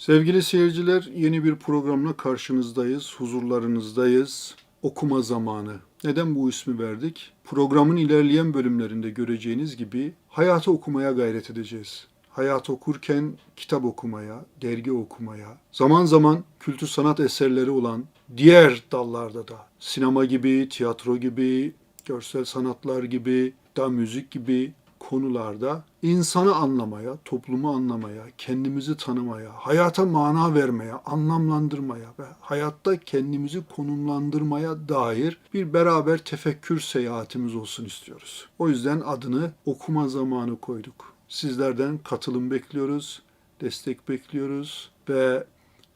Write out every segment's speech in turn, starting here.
Sevgili seyirciler, yeni bir programla karşınızdayız, huzurlarınızdayız. Okuma zamanı. Neden bu ismi verdik? Programın ilerleyen bölümlerinde göreceğiniz gibi hayatı okumaya gayret edeceğiz. Hayat okurken kitap okumaya, dergi okumaya, zaman zaman kültür sanat eserleri olan diğer dallarda da sinema gibi, tiyatro gibi, görsel sanatlar gibi, da müzik gibi konularda insanı anlamaya, toplumu anlamaya, kendimizi tanımaya, hayata mana vermeye, anlamlandırmaya ve hayatta kendimizi konumlandırmaya dair bir beraber tefekkür seyahatimiz olsun istiyoruz. O yüzden adını okuma zamanı koyduk. Sizlerden katılım bekliyoruz, destek bekliyoruz ve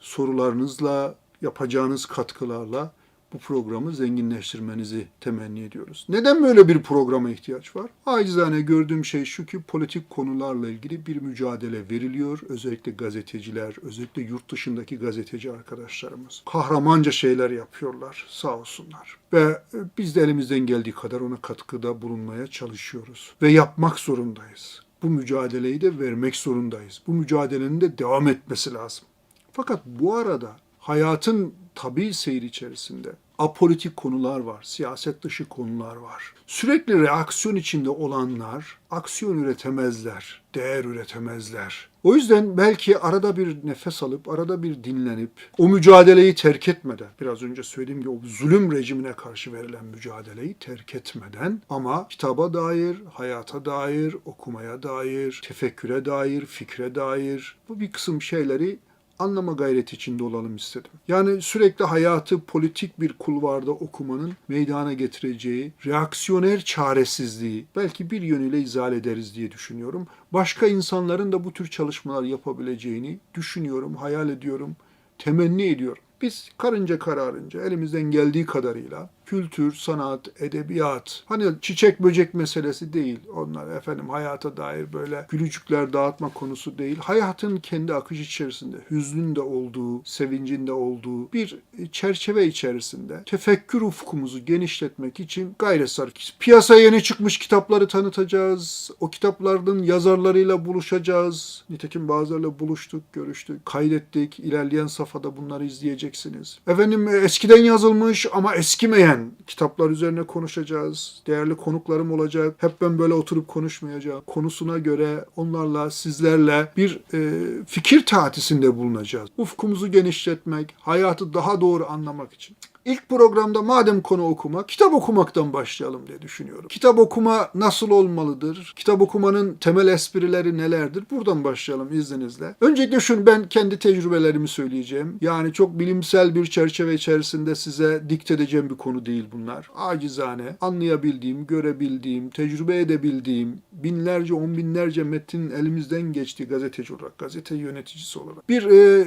sorularınızla, yapacağınız katkılarla bu programı zenginleştirmenizi temenni ediyoruz. Neden böyle bir programa ihtiyaç var? Acizane gördüğüm şey şu ki politik konularla ilgili bir mücadele veriliyor. Özellikle gazeteciler, özellikle yurt dışındaki gazeteci arkadaşlarımız kahramanca şeyler yapıyorlar sağ olsunlar. Ve biz de elimizden geldiği kadar ona katkıda bulunmaya çalışıyoruz. Ve yapmak zorundayız. Bu mücadeleyi de vermek zorundayız. Bu mücadelenin de devam etmesi lazım. Fakat bu arada hayatın tabii seyir içerisinde apolitik konular var, siyaset dışı konular var. Sürekli reaksiyon içinde olanlar aksiyon üretemezler, değer üretemezler. O yüzden belki arada bir nefes alıp, arada bir dinlenip, o mücadeleyi terk etmeden, biraz önce söylediğim gibi o zulüm rejimine karşı verilen mücadeleyi terk etmeden ama kitaba dair, hayata dair, okumaya dair, tefekküre dair, fikre dair bu bir kısım şeyleri anlama gayreti içinde olalım istedim. Yani sürekli hayatı politik bir kulvarda okumanın meydana getireceği reaksiyoner çaresizliği belki bir yönüyle izah ederiz diye düşünüyorum. Başka insanların da bu tür çalışmalar yapabileceğini düşünüyorum, hayal ediyorum, temenni ediyorum. Biz karınca kararınca elimizden geldiği kadarıyla kültür, sanat, edebiyat, hani çiçek böcek meselesi değil. Onlar efendim hayata dair böyle gülücükler dağıtma konusu değil. Hayatın kendi akış içerisinde, hüznün de olduğu, sevincin de olduğu bir çerçeve içerisinde tefekkür ufkumuzu genişletmek için gayret sarf Piyasaya yeni çıkmış kitapları tanıtacağız. O kitapların yazarlarıyla buluşacağız. Nitekim bazılarıyla buluştuk, görüştük, kaydettik. İlerleyen safhada bunları izleyeceksiniz. Efendim eskiden yazılmış ama eskimeyen kitaplar üzerine konuşacağız. Değerli konuklarım olacak. Hep ben böyle oturup konuşmayacağım. Konusuna göre onlarla, sizlerle bir e, fikir tatisinde bulunacağız. Ufkumuzu genişletmek, hayatı daha doğru anlamak için. İlk programda madem konu okuma, kitap okumaktan başlayalım diye düşünüyorum. Kitap okuma nasıl olmalıdır? Kitap okumanın temel esprileri nelerdir? Buradan başlayalım izninizle. Öncelikle şunu ben kendi tecrübelerimi söyleyeceğim. Yani çok bilimsel bir çerçeve içerisinde size dikte edeceğim bir konu değil bunlar. Acizane anlayabildiğim, görebildiğim, tecrübe edebildiğim binlerce, on binlerce metnin elimizden geçtiği gazeteci olarak, gazete yöneticisi olarak bir e,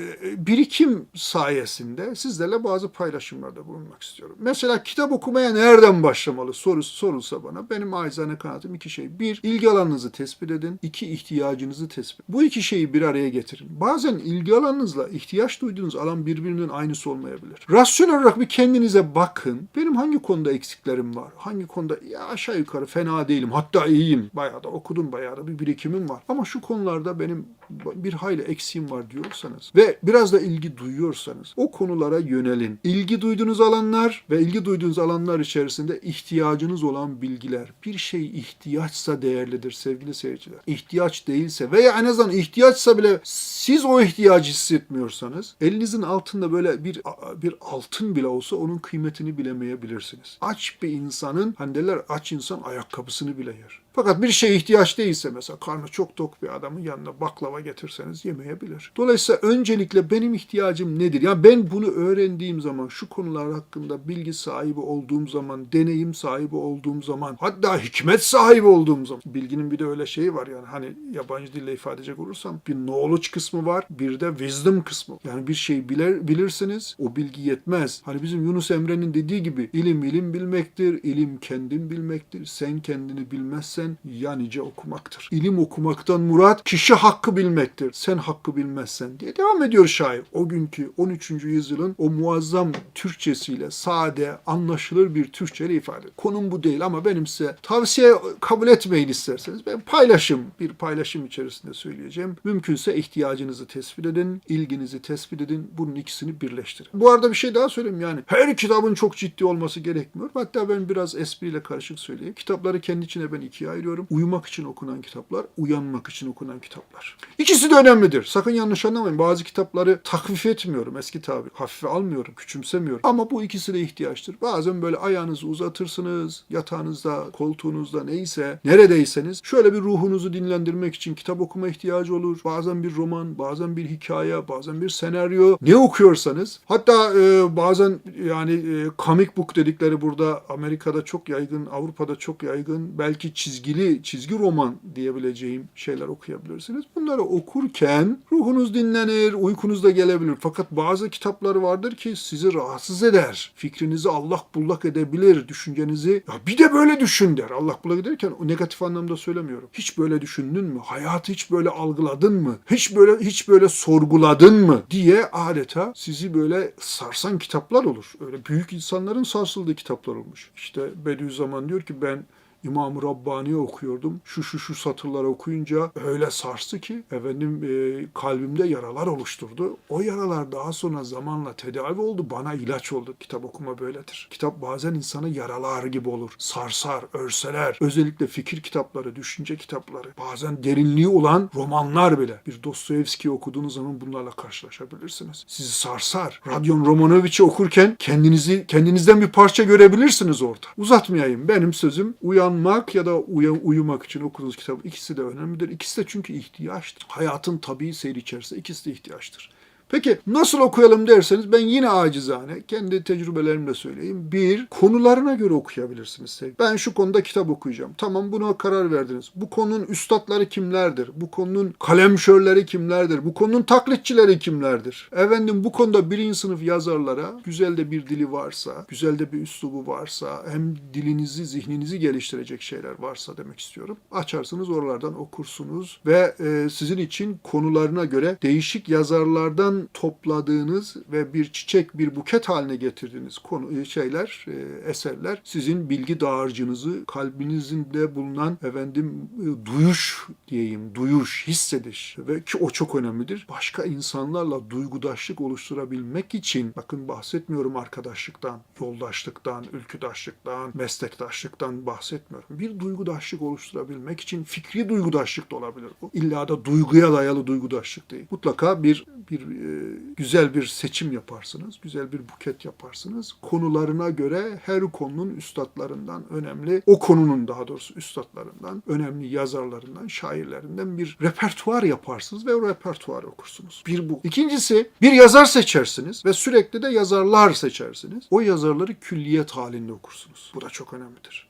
birikim sayesinde sizlerle bazı paylaşımlarda bulunmak istiyorum. Mesela kitap okumaya nereden başlamalı sorusu sorulsa bana benim acizane kanaatim iki şey. Bir, ilgi alanınızı tespit edin. İki, ihtiyacınızı tespit Bu iki şeyi bir araya getirin. Bazen ilgi alanınızla ihtiyaç duyduğunuz alan birbirinin aynısı olmayabilir. Rasyonel olarak bir kendinize bakın. Benim hangi konuda eksiklerim var? Hangi konuda ya aşağı yukarı fena değilim. Hatta iyiyim. Bayağı da okudum. Bayağı da bir birikimim var. Ama şu konularda benim bir hayli eksiğim var diyorsanız ve biraz da ilgi duyuyorsanız o konulara yönelin. İlgi duyduğunuz alanlar ve ilgi duyduğunuz alanlar içerisinde ihtiyacınız olan bilgiler. Bir şey ihtiyaçsa değerlidir sevgili seyirciler. İhtiyaç değilse veya en azından ihtiyaçsa bile siz o ihtiyacı hissetmiyorsanız elinizin altında böyle bir bir altın bile olsa onun kıymetini bilemeyebilirsiniz. Aç bir insanın hani derler aç insan ayakkabısını bile yer. Fakat bir şeye ihtiyaç değilse mesela karnı çok tok bir adamın yanına baklava getirseniz yemeyebilir. Dolayısıyla öncelikle benim ihtiyacım nedir? Yani ben bunu öğrendiğim zaman, şu konular hakkında bilgi sahibi olduğum zaman, deneyim sahibi olduğum zaman, hatta hikmet sahibi olduğum zaman. Bilginin bir de öyle şeyi var yani hani yabancı dille ifade edecek olursam bir knowledge kısmı var, bir de wisdom kısmı. Yani bir şeyi bilir, bilirsiniz, o bilgi yetmez. Hani bizim Yunus Emre'nin dediği gibi ilim ilim bilmektir, ilim kendin bilmektir. Sen kendini bilmezsen bilmekten ya nice okumaktır. İlim okumaktan murat kişi hakkı bilmektir. Sen hakkı bilmezsen diye devam ediyor şair. O günkü 13. yüzyılın o muazzam Türkçesiyle sade, anlaşılır bir Türkçeyle ifade. Konum bu değil ama benim size tavsiye kabul etmeyin isterseniz. Ben paylaşım, bir paylaşım içerisinde söyleyeceğim. Mümkünse ihtiyacınızı tespit edin, ilginizi tespit edin. Bunun ikisini birleştirin. Bu arada bir şey daha söyleyeyim yani. Her kitabın çok ciddi olması gerekmiyor. Hatta ben biraz espriyle karışık söyleyeyim. Kitapları kendi içine ben ikiye ayırıyorum. Uyumak için okunan kitaplar, uyanmak için okunan kitaplar. İkisi de önemlidir. Sakın yanlış anlamayın. Bazı kitapları takvif etmiyorum. Eski tabir. Hafife almıyorum, küçümsemiyorum. Ama bu ikisi de ihtiyaçtır. Bazen böyle ayağınızı uzatırsınız. Yatağınızda, koltuğunuzda neyse, neredeyseniz şöyle bir ruhunuzu dinlendirmek için kitap okuma ihtiyacı olur. Bazen bir roman, bazen bir hikaye, bazen bir senaryo. Ne okuyorsanız. Hatta e, bazen yani e, comic book dedikleri burada Amerika'da çok yaygın, Avrupa'da çok yaygın. Belki çizgili, çizgi roman diyebileceğim şeyler okuyabilirsiniz. Bunları okurken ruhunuz dinlenir, uykunuz da gelebilir. Fakat bazı kitaplar vardır ki sizi rahatsız eder. Fikrinizi allak bullak edebilir, düşüncenizi. Ya bir de böyle düşün der. Allak bullak ederken o negatif anlamda söylemiyorum. Hiç böyle düşündün mü? Hayatı hiç böyle algıladın mı? Hiç böyle hiç böyle sorguladın mı? diye adeta sizi böyle sarsan kitaplar olur. Öyle büyük insanların sarsıldığı kitaplar olmuş. İşte Bediüzzaman diyor ki ben İmam-ı Rabbani'yi okuyordum. Şu şu şu satırları okuyunca öyle sarstı ki efendim e, kalbimde yaralar oluşturdu. O yaralar daha sonra zamanla tedavi oldu. Bana ilaç oldu. Kitap okuma böyledir. Kitap bazen insanı yaralar gibi olur. Sarsar, örseler. Özellikle fikir kitapları, düşünce kitapları. Bazen derinliği olan romanlar bile. Bir Dostoyevski okuduğunuz zaman bunlarla karşılaşabilirsiniz. Sizi sarsar. Radyon Romanovic'i okurken kendinizi kendinizden bir parça görebilirsiniz orada. Uzatmayayım. Benim sözüm uyanmak ya da uya- uyumak için okuduğunuz kitap ikisi de önemlidir. İkisi de çünkü ihtiyaçtır. Hayatın tabii seyri içerisinde ikisi de ihtiyaçtır. Peki nasıl okuyalım derseniz ben yine acizane kendi tecrübelerimle söyleyeyim. Bir, konularına göre okuyabilirsiniz. sevgili. Ben şu konuda kitap okuyacağım. Tamam buna karar verdiniz. Bu konunun üstadları kimlerdir? Bu konunun kalemşörleri kimlerdir? Bu konunun taklitçileri kimlerdir? Efendim bu konuda birinci sınıf yazarlara güzel de bir dili varsa, güzel de bir üslubu varsa, hem dilinizi, zihninizi geliştirecek şeyler varsa demek istiyorum. Açarsınız oralardan okursunuz ve e, sizin için konularına göre değişik yazarlardan topladığınız ve bir çiçek, bir buket haline getirdiğiniz konu şeyler, e, eserler sizin bilgi dağarcığınızı, kalbinizde bulunan efendim e, duyuş diyeyim, duyuş, hissediş ve ki o çok önemlidir. Başka insanlarla duygudaşlık oluşturabilmek için bakın bahsetmiyorum arkadaşlıktan, yoldaşlıktan, ülküdaşlıktan, meslektaşlıktan bahsetmiyorum. Bir duygudaşlık oluşturabilmek için fikri duygudaşlık da olabilir bu. İlla da duyguya dayalı duygudaşlık değil. Mutlaka bir bir e, güzel bir seçim yaparsınız, güzel bir buket yaparsınız. Konularına göre her konunun üstadlarından önemli, o konunun daha doğrusu üstadlarından, önemli yazarlarından, şairlerinden bir repertuar yaparsınız ve o repertuarı okursunuz. Bir bu. İkincisi bir yazar seçersiniz ve sürekli de yazarlar seçersiniz. O yazarları külliyet halinde okursunuz. Bu da çok önemlidir.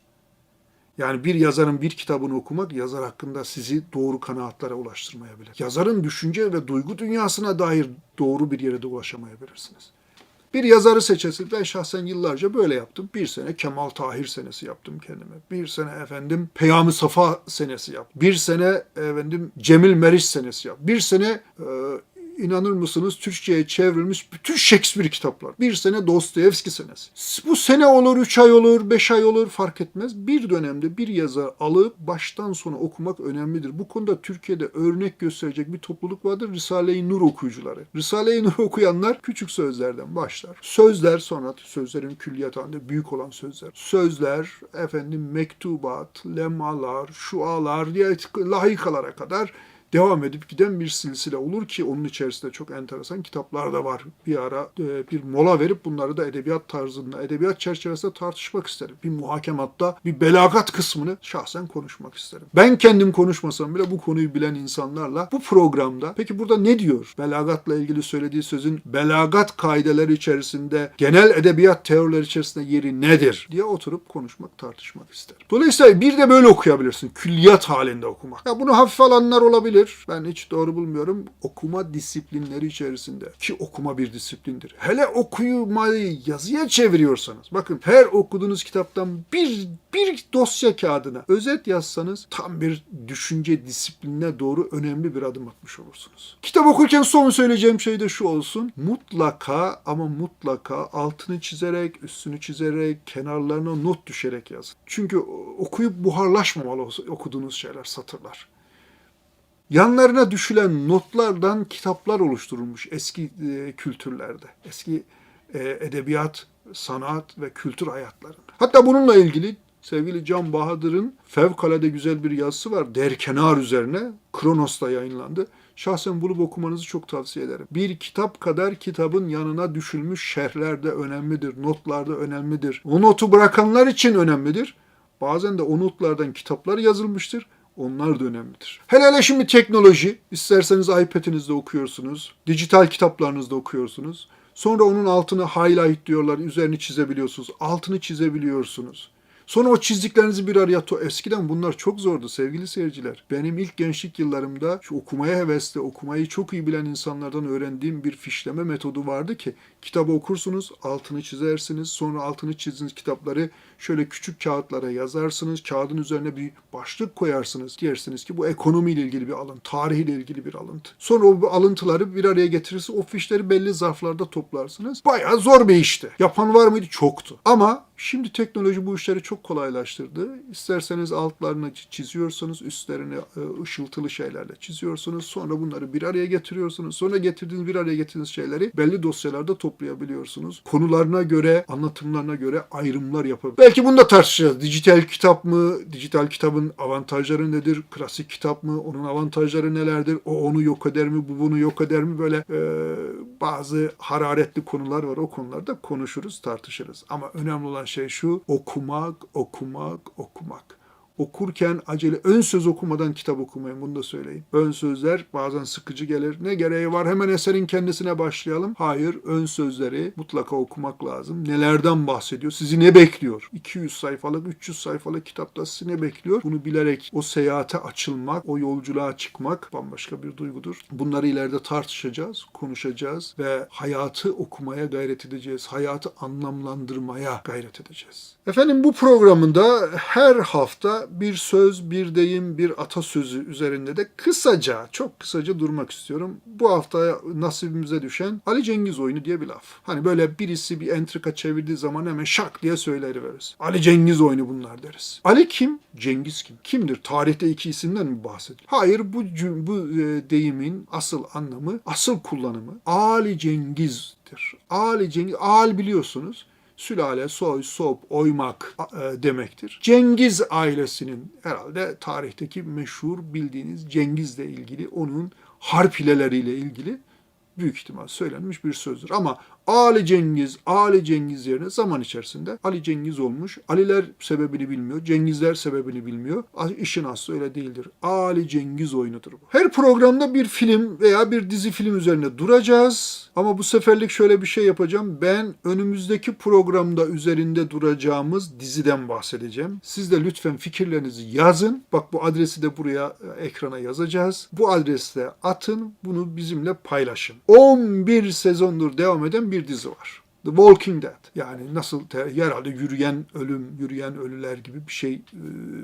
Yani bir yazarın bir kitabını okumak yazar hakkında sizi doğru kanaatlere ulaştırmayabilir. Yazarın düşünce ve duygu dünyasına dair doğru bir yere de ulaşamayabilirsiniz. Bir yazarı seçersiniz. Ben şahsen yıllarca böyle yaptım. Bir sene Kemal Tahir senesi yaptım kendime. Bir sene efendim Peyami Safa senesi yaptım. Bir sene efendim Cemil Meriç senesi yaptım. Bir sene e, inanır mısınız Türkçe'ye çevrilmiş bütün Shakespeare kitaplar. Bir sene Dostoyevski senesi. Bu sene olur, üç ay olur, beş ay olur fark etmez. Bir dönemde bir yazar alıp baştan sona okumak önemlidir. Bu konuda Türkiye'de örnek gösterecek bir topluluk vardır. Risale-i Nur okuyucuları. Risale-i Nur okuyanlar küçük sözlerden başlar. Sözler sonra sözlerin külliyat halinde büyük olan sözler. Sözler, efendim mektubat, lemalar, şualar diye lahikalara kadar devam edip giden bir silsile olur ki onun içerisinde çok enteresan kitaplar da var. Bir ara e, bir mola verip bunları da edebiyat tarzında, edebiyat çerçevesinde tartışmak isterim. Bir muhakematta bir belagat kısmını şahsen konuşmak isterim. Ben kendim konuşmasam bile bu konuyu bilen insanlarla bu programda peki burada ne diyor? Belagatla ilgili söylediği sözün belagat kaideleri içerisinde, genel edebiyat teorileri içerisinde yeri nedir diye oturup konuşmak, tartışmak isterim. Dolayısıyla bir de böyle okuyabilirsin. Külliyat halinde okumak. Ya bunu hafif alanlar olabilir. Olabilir. Ben hiç doğru bulmuyorum. Okuma disiplinleri içerisinde. Ki okuma bir disiplindir. Hele okumayı yazıya çeviriyorsanız. Bakın her okuduğunuz kitaptan bir, bir dosya kağıdına özet yazsanız tam bir düşünce disiplinine doğru önemli bir adım atmış olursunuz. Kitap okurken son söyleyeceğim şey de şu olsun. Mutlaka ama mutlaka altını çizerek, üstünü çizerek, kenarlarına not düşerek yazın. Çünkü okuyup buharlaşmamalı okuduğunuz şeyler, satırlar. Yanlarına düşülen notlardan kitaplar oluşturulmuş eski e, kültürlerde. Eski e, edebiyat, sanat ve kültür hayatlarında. Hatta bununla ilgili sevgili Can Bahadır'ın fevkalade güzel bir yazısı var. Derkenar üzerine. Kronos'ta yayınlandı. Şahsen bulup okumanızı çok tavsiye ederim. Bir kitap kadar kitabın yanına düşülmüş şerhler de önemlidir. Notlar da önemlidir. O notu bırakanlar için önemlidir. Bazen de o notlardan kitaplar yazılmıştır. Onlar da önemlidir. Hele hele şimdi teknoloji. isterseniz iPad'inizde okuyorsunuz. Dijital kitaplarınızda okuyorsunuz. Sonra onun altını highlight diyorlar. Üzerini çizebiliyorsunuz. Altını çizebiliyorsunuz. Sonra o çizdiklerinizi bir araya to eskiden bunlar çok zordu sevgili seyirciler. Benim ilk gençlik yıllarımda şu okumaya hevesli, okumayı çok iyi bilen insanlardan öğrendiğim bir fişleme metodu vardı ki kitabı okursunuz, altını çizersiniz, sonra altını çizdiğiniz kitapları şöyle küçük kağıtlara yazarsınız, kağıdın üzerine bir başlık koyarsınız. Dersiniz ki bu ekonomiyle ilgili bir alıntı, tarihiyle ilgili bir alıntı. Sonra o alıntıları bir araya getirirsiniz, o fişleri belli zarflarda toplarsınız. Bayağı zor bir işti. Yapan var mıydı? Çoktu. Ama Şimdi teknoloji bu işleri çok kolaylaştırdı. İsterseniz altlarını çiziyorsanız üstlerini e, ışıltılı şeylerle çiziyorsunuz. Sonra bunları bir araya getiriyorsunuz. Sonra getirdiğiniz bir araya getirdiğiniz şeyleri belli dosyalarda toplayabiliyorsunuz. Konularına göre, anlatımlarına göre ayrımlar yapabiliyorsunuz. Belki bunu da tartışacağız. Dijital kitap mı? Dijital kitabın avantajları nedir? Klasik kitap mı? Onun avantajları nelerdir? O onu yok eder mi? Bu bunu yok eder mi? Böyle e, bazı hararetli konular var. O konularda konuşuruz, tartışırız. Ama önemli olan şey şu, okumak, okumak, okumak. Okurken acele ön söz okumadan kitap okumayın bunu da söyleyeyim. Ön sözler bazen sıkıcı gelir. Ne gereği var hemen eserin kendisine başlayalım. Hayır ön sözleri mutlaka okumak lazım. Nelerden bahsediyor? Sizi ne bekliyor? 200 sayfalık 300 sayfalık kitapta sizi ne bekliyor? Bunu bilerek o seyahate açılmak, o yolculuğa çıkmak bambaşka bir duygudur. Bunları ileride tartışacağız, konuşacağız ve hayatı okumaya gayret edeceğiz. Hayatı anlamlandırmaya gayret edeceğiz. Efendim bu programında her hafta bir söz, bir deyim, bir atasözü üzerinde de kısaca, çok kısaca durmak istiyorum. Bu hafta nasibimize düşen Ali Cengiz oyunu diye bir laf. Hani böyle birisi bir entrika çevirdiği zaman hemen şak diye söyleriveririz. Ali Cengiz oyunu bunlar deriz. Ali kim? Cengiz kim? Kimdir? Tarihte iki isimden mi bahsedilir? Hayır bu, bu e, deyimin asıl anlamı, asıl kullanımı Ali Cengiz'dir. Ali Cengiz, Al biliyorsunuz sülale, soy, sop, oymak e, demektir. Cengiz ailesinin herhalde tarihteki meşhur bildiğiniz Cengiz'le ilgili onun harp hileleriyle ilgili büyük ihtimal söylenmiş bir sözdür. Ama Ali Cengiz, Ali Cengiz yerine zaman içerisinde Ali Cengiz olmuş. Aliler sebebini bilmiyor, Cengizler sebebini bilmiyor. İşin aslı öyle değildir. Ali Cengiz oyunudur bu. Her programda bir film veya bir dizi film üzerine duracağız. Ama bu seferlik şöyle bir şey yapacağım. Ben önümüzdeki programda üzerinde duracağımız diziden bahsedeceğim. Siz de lütfen fikirlerinizi yazın. Bak bu adresi de buraya e, ekrana yazacağız. Bu adreste atın, bunu bizimle paylaşın. 11 sezondur devam eden bir dizi var. The Walking Dead. Yani nasıl herhalde yürüyen ölüm, yürüyen ölüler gibi bir şey e,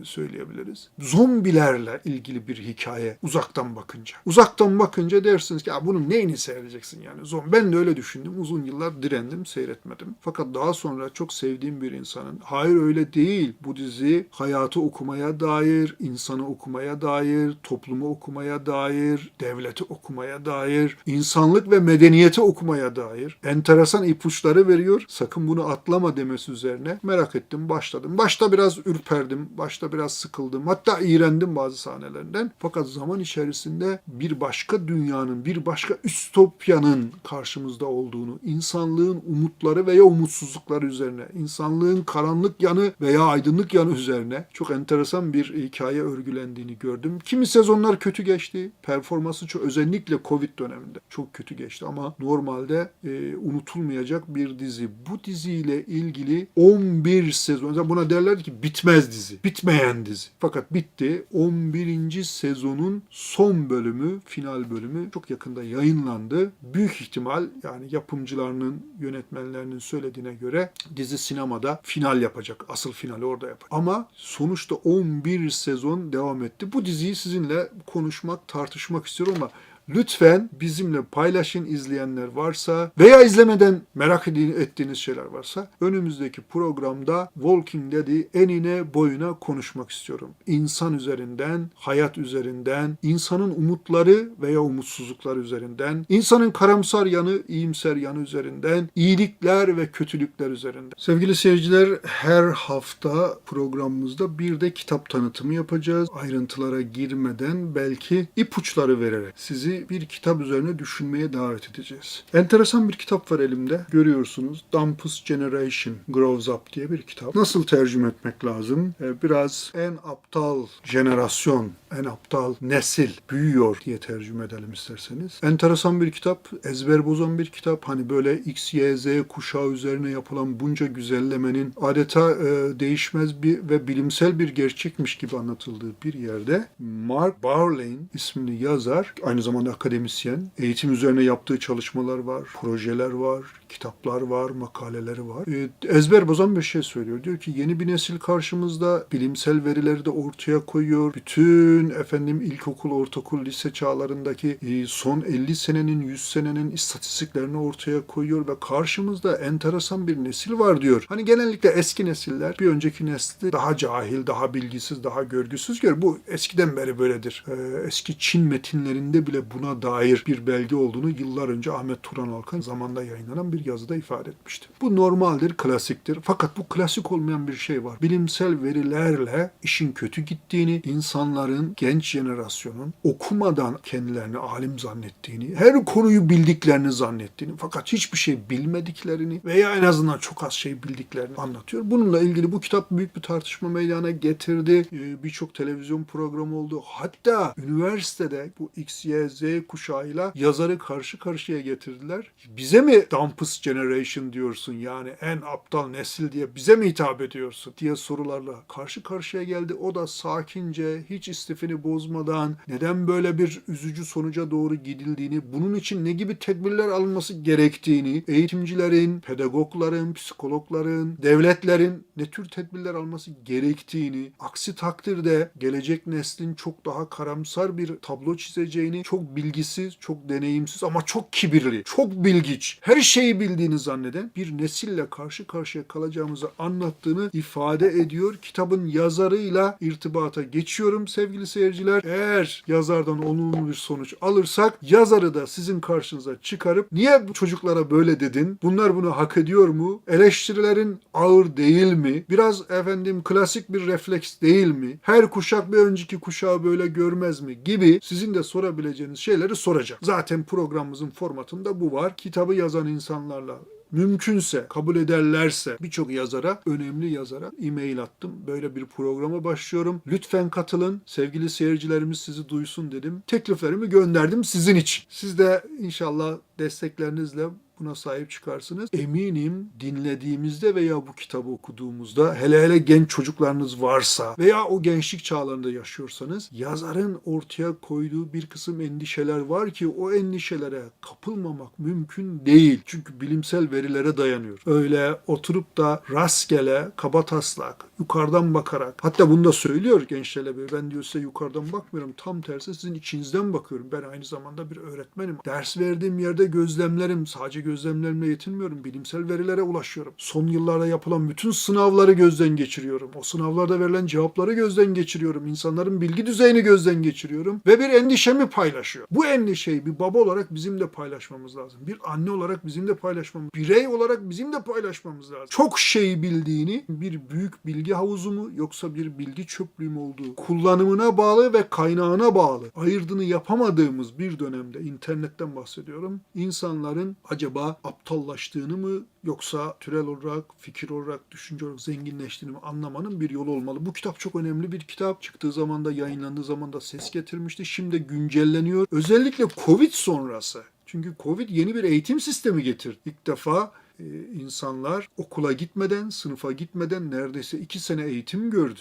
söyleyebiliriz. Zombilerle ilgili bir hikaye uzaktan bakınca. Uzaktan bakınca dersiniz ki ya bunun neyini seyredeceksin yani zombi. Ben de öyle düşündüm. Uzun yıllar direndim, seyretmedim. Fakat daha sonra çok sevdiğim bir insanın hayır öyle değil. Bu dizi hayatı okumaya dair, insanı okumaya dair, toplumu okumaya dair, devleti okumaya dair, insanlık ve medeniyeti okumaya dair enteresan ipuçları veriyor. Sakın bunu atlama demesi üzerine merak ettim, başladım. Başta biraz ürperdim, başta biraz sıkıldım. Hatta iğrendim bazı sahnelerinden. Fakat zaman içerisinde bir başka dünyanın, bir başka üstopyanın karşımızda olduğunu, insanlığın umutları veya umutsuzlukları üzerine, insanlığın karanlık yanı veya aydınlık yanı üzerine çok enteresan bir hikaye örgülendiğini gördüm. Kimi sezonlar kötü geçti. Performansı çok özellikle Covid döneminde çok kötü geçti ama normalde e, unutulmayacak bir bir dizi. Bu diziyle ilgili 11 sezon. Buna derler ki bitmez dizi. Bitmeyen dizi. Fakat bitti. 11. sezonun son bölümü, final bölümü çok yakında yayınlandı. Büyük ihtimal yani yapımcılarının, yönetmenlerinin söylediğine göre dizi sinemada final yapacak. Asıl finali orada yapacak. Ama sonuçta 11 sezon devam etti. Bu diziyi sizinle konuşmak, tartışmak istiyorum ama Lütfen bizimle paylaşın izleyenler varsa veya izlemeden merak ettiğiniz şeyler varsa önümüzdeki programda Walking Dead'i enine boyuna konuşmak istiyorum. İnsan üzerinden, hayat üzerinden, insanın umutları veya umutsuzlukları üzerinden, insanın karamsar yanı, iyimser yanı üzerinden, iyilikler ve kötülükler üzerinden. Sevgili seyirciler her hafta programımızda bir de kitap tanıtımı yapacağız. Ayrıntılara girmeden belki ipuçları vererek sizi bir kitap üzerine düşünmeye davet edeceğiz. Enteresan bir kitap var elimde. Görüyorsunuz. Dumpus Generation Grows Up diye bir kitap. Nasıl tercüme etmek lazım? Ee, Biraz en aptal jenerasyon, en aptal nesil büyüyor diye tercüme edelim isterseniz. Enteresan bir kitap, ezber bozan bir kitap. Hani böyle X, Y, Z kuşağı üzerine yapılan bunca güzellemenin adeta e, değişmez bir ve bilimsel bir gerçekmiş gibi anlatıldığı bir yerde Mark Barley'in isimli yazar, aynı zamanda akademisyen, eğitim üzerine yaptığı çalışmalar var, projeler var, kitaplar var, makaleleri var. E, ezber bozan bir şey söylüyor. Diyor ki yeni bir nesil karşımızda bilimsel verileri de ortaya koyuyor. Bütün efendim ilkokul, ortaokul, lise çağlarındaki e, son 50 senenin, 100 senenin istatistiklerini ortaya koyuyor ve karşımızda enteresan bir nesil var diyor. Hani genellikle eski nesiller bir önceki nesli daha cahil, daha bilgisiz, daha görgüsüz gör. Bu eskiden beri böyledir. E, eski Çin metinlerinde bile buna dair bir belge olduğunu yıllar önce Ahmet Turan Alkan zamanda yayınlanan bir yazıda ifade etmişti. Bu normaldir, klasiktir. Fakat bu klasik olmayan bir şey var. Bilimsel verilerle işin kötü gittiğini, insanların, genç jenerasyonun okumadan kendilerini alim zannettiğini, her konuyu bildiklerini zannettiğini fakat hiçbir şey bilmediklerini veya en azından çok az şey bildiklerini anlatıyor. Bununla ilgili bu kitap büyük bir tartışma meydana getirdi. Ee, Birçok televizyon programı oldu. Hatta üniversitede bu X, Y, Z kuşağıyla yazarı karşı karşıya getirdiler. Bize mi Dumpus Generation diyorsun yani en aptal nesil diye bize mi hitap ediyorsun diye sorularla karşı karşıya geldi. O da sakince hiç istifini bozmadan neden böyle bir üzücü sonuca doğru gidildiğini, bunun için ne gibi tedbirler alınması gerektiğini, eğitimcilerin, pedagogların, psikologların, devletlerin ne tür tedbirler alması gerektiğini, aksi takdirde gelecek neslin çok daha karamsar bir tablo çizeceğini, çok bilgisiz, çok deneyimsiz ama çok kibirli, çok bilgiç, her şeyi bildiğini zanneden bir nesille karşı karşıya kalacağımızı anlattığını ifade ediyor. Kitabın yazarıyla irtibata geçiyorum sevgili seyirciler. Eğer yazardan olumlu bir sonuç alırsak yazarı da sizin karşınıza çıkarıp niye bu çocuklara böyle dedin? Bunlar bunu hak ediyor mu? Eleştirilerin ağır değil mi? Biraz efendim klasik bir refleks değil mi? Her kuşak bir önceki kuşağı böyle görmez mi? Gibi sizin de sorabileceğiniz şeyleri soracağım. Zaten programımızın formatında bu var. Kitabı yazan insanlarla mümkünse kabul ederlerse birçok yazara, önemli yazara e-mail attım. Böyle bir programa başlıyorum. Lütfen katılın. Sevgili seyircilerimiz sizi duysun dedim. Tekliflerimi gönderdim sizin için. Siz de inşallah desteklerinizle buna sahip çıkarsınız. Eminim dinlediğimizde veya bu kitabı okuduğumuzda hele hele genç çocuklarınız varsa veya o gençlik çağlarında yaşıyorsanız yazarın ortaya koyduğu bir kısım endişeler var ki o endişelere kapılmamak mümkün değil. Çünkü bilimsel verilere dayanıyor. Öyle oturup da rastgele, kabataslak, yukarıdan bakarak hatta bunu da söylüyor genç Çelebi. Ben diyor size yukarıdan bakmıyorum. Tam tersi sizin içinizden bakıyorum. Ben aynı zamanda bir öğretmenim. Ders verdiğim yerde gözlemlerim. Sadece gözlemlerimle yetinmiyorum. Bilimsel verilere ulaşıyorum. Son yıllarda yapılan bütün sınavları gözden geçiriyorum. O sınavlarda verilen cevapları gözden geçiriyorum. İnsanların bilgi düzeyini gözden geçiriyorum. Ve bir endişemi paylaşıyor. Bu endişeyi bir baba olarak bizim de paylaşmamız lazım. Bir anne olarak bizim de paylaşmamız, birey olarak bizim de paylaşmamız lazım. Çok şey bildiğini bir büyük bilgi havuzu mu yoksa bir bilgi çöplüğü mü olduğu kullanımına bağlı ve kaynağına bağlı ayırdığını yapamadığımız bir dönemde internetten bahsediyorum. İnsanların acaba aptallaştığını mı yoksa türel olarak, fikir olarak, düşünce olarak zenginleştiğini mi anlamanın bir yolu olmalı. Bu kitap çok önemli bir kitap. Çıktığı zaman da yayınlandığı zaman da ses getirmişti. Şimdi güncelleniyor. Özellikle Covid sonrası. Çünkü Covid yeni bir eğitim sistemi getirdi. İlk defa e, insanlar okula gitmeden, sınıfa gitmeden neredeyse iki sene eğitim gördü.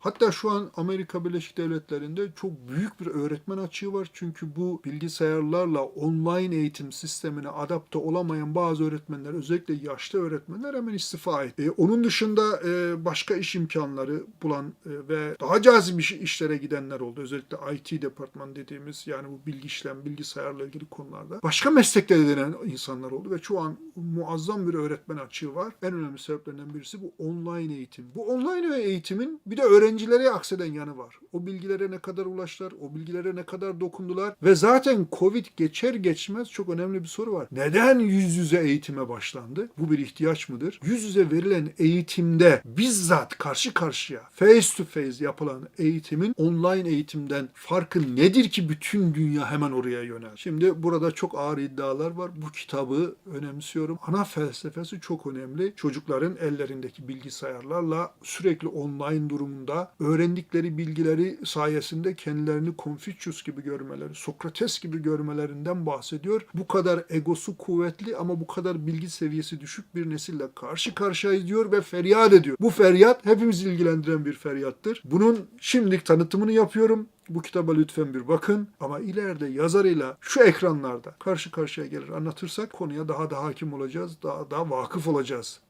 Hatta şu an Amerika Birleşik Devletleri'nde çok büyük bir öğretmen açığı var. Çünkü bu bilgisayarlarla online eğitim sistemine adapte olamayan bazı öğretmenler, özellikle yaşlı öğretmenler hemen istifa etti. E, onun dışında e, başka iş imkanları bulan e, ve daha cazip iş, işlere gidenler oldu. Özellikle IT departman dediğimiz yani bu bilgi işlem, bilgisayarla ilgili konularda. Başka mesleklere denen insanlar oldu ve şu an muazzam bir öğretmen açığı var. En önemli sebeplerinden birisi bu online eğitim. Bu online eğitimin bir de öğrencilere akseden yanı var. O bilgilere ne kadar ulaştılar, o bilgilere ne kadar dokundular ve zaten Covid geçer geçmez çok önemli bir soru var. Neden yüz yüze eğitime başlandı? Bu bir ihtiyaç mıdır? Yüz yüze verilen eğitimde bizzat karşı karşıya face to face yapılan eğitimin online eğitimden farkı nedir ki bütün dünya hemen oraya yönel? Şimdi burada çok ağır iddialar var. Bu kitabı önemsiyorum. Ana felsefesi çok önemli. Çocukların ellerindeki bilgisayarlarla sürekli online durumunda öğrendikleri bilgileri sayesinde kendilerini Confucius gibi görmeleri, Sokrates gibi görmelerinden bahsediyor. Bu kadar egosu kuvvetli ama bu kadar bilgi seviyesi düşük bir nesille karşı karşıyayız diyor ve feryat ediyor. Bu feryat hepimizi ilgilendiren bir feryattır. Bunun şimdilik tanıtımını yapıyorum. Bu kitaba lütfen bir bakın ama ileride yazarıyla şu ekranlarda karşı karşıya gelir anlatırsak konuya daha da hakim olacağız, daha da vakıf olacağız.